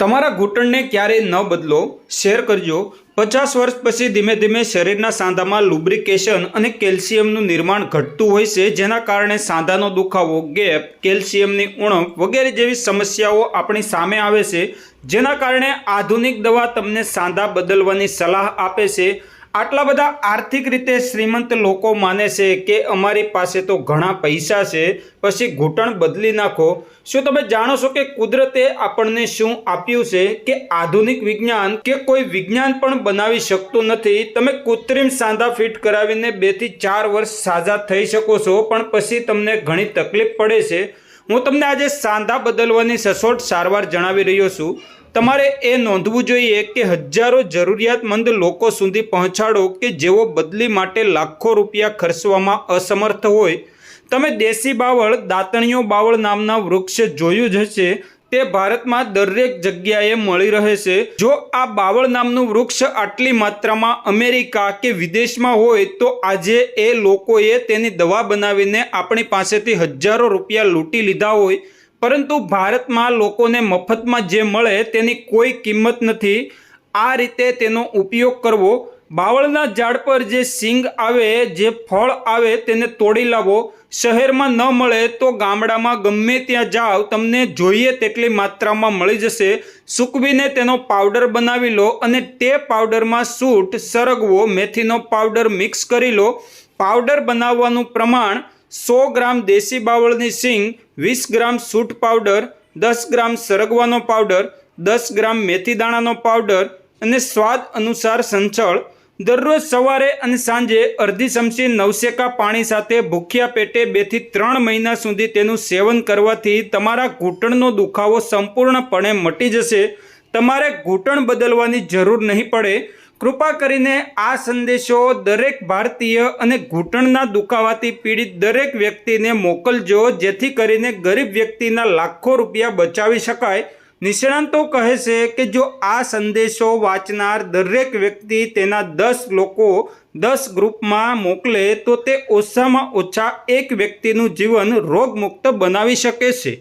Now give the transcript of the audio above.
તમારા ઘૂંટણને ક્યારેય ન બદલો, શેર કરજો. પચાસ વર્ષ પછી ધીમે ધીમે શરીરના સાંધામાં લુબ્રિકેશન અને કેલ્શિયમનું નિર્માણ ઘટતું હોય છે, જેના કારણે સાંધાનો દુખાવો, ગેપ, કેલ્શિયમની ઉણપ વગેરે જેવી સમસ્યાઓ આપણી સામે આવે છે, જેના કારણે આધુનિક દવા તમને સાંધા બદલવાની સલાહ આપે છે. આટલા બધા આર્થિક રીતે શ્રીમંત લોકો માને છે કે અમારી પાસે તો ઘણા પૈસા છે, પછી ઘૂંટણ બદલી નાખો. શું તમે જાણો છો કે કુદરતે આપણને શું આપ્યું છે? કે આધુનિક વિજ્ઞાન કે કોઈ વિજ્ઞાન પણ બનાવી શકતું નથી? તમે કૃત્રિમ સાંધા ફિટ કરાવીને બેથી ચાર વર્ષ સાજા થઈ શકો છો, પણ પછી તમને ઘણી તકલીફ પડે છે. હું તમને આજે સાંધા બદલવાની સચોટ સારવાર જણાવી રહ્યો છું. તમારે એ નોંધવું જોઈએ કે હજારો જરૂરિયાતમંદ લોકો સુધી પહોંચાડો કે જેઓ બદલી માટે લાખો રૂપિયા ખર્ચવામાં અસમર્થ હોય. તમે દેશી બાવળ, દાંતણીઓ બાવળ નામના વૃક્ષ જોયું જ હશે. તે ભારતમાં દરેક જગ્યાએ મળી રહે છે. જો આ બાવળ નામનું વૃક્ષ આટલી માત્રામાં અમેરિકા કે વિદેશમાં હોય, તો આજે એ લોકોએ તેની દવા બનાવીને આપણી પાસેથી હજારો રૂપિયા લૂંટી લીધા હોય. પરંતુ ભારતમાં લોકોને મફતમાં જે મળે તેની કોઈ કિંમત નથી. આ રીતે તેનો ઉપયોગ કરવો. બાવળના ઝાડ પર જે સિંગ આવે, જે ફળ આવે તેને તોડી લાવો. શહેરમાં ન મળે તો ગામડામાં ગમે ત્યાં જાઓ, તમને જોઈએ તેટલી માત્રામાં મળી જશે. સૂકવીને તેનો પાવડર બનાવી લો અને તે પાવડરમાં સૂટ, સરગવો, મેથીનો પાવડર મિક્સ કરી લો. પાવડર બનાવવાનું પ્રમાણ સો ગ્રામ દેશી બાવળની સિંગ, વીસ ગ્રામ સૂટ પાવડર, દસ ગ્રામ સરગવાનો પાવડર, દસ ગ્રામ મેથી દાણાનો પાવડર અને સ્વાદ અનુસાર સંચળ. દરરોજ સવારે અને સાંજે અડધી ચમચી નવશેકા પાણી સાથે ભૂખ્યા પેટે બેથી ત્રણ મહિના સુધી તેનું સેવન કરવાથી તમારા ઘૂંટણનો દુખાવો સંપૂર્ણપણે મટી જશે. તમારે ઘૂંટણ બદલવાની જરૂર નહીં પડે. કૃપા કરીને આ સંદેશો દરેક ભારતીય અને ઘૂંટણના દુખાવાથી પીડિત દરેક વ્યક્તિને મોકલજો, જેથી કરીને ગરીબ વ્યક્તિના લાખો રૂપિયા બચાવી શકાય. નિષ્ણાંતો કહે છે કે જો આ સંદેશો વાંચનાર દરેક વ્યક્તિ તેના દસ લોકો દસ ગ્રુપમાં મોકલે, તો તે ઓછામાં ઓછા એક વ્યક્તિનું જીવન રોગમુક્ત બનાવી શકે છે.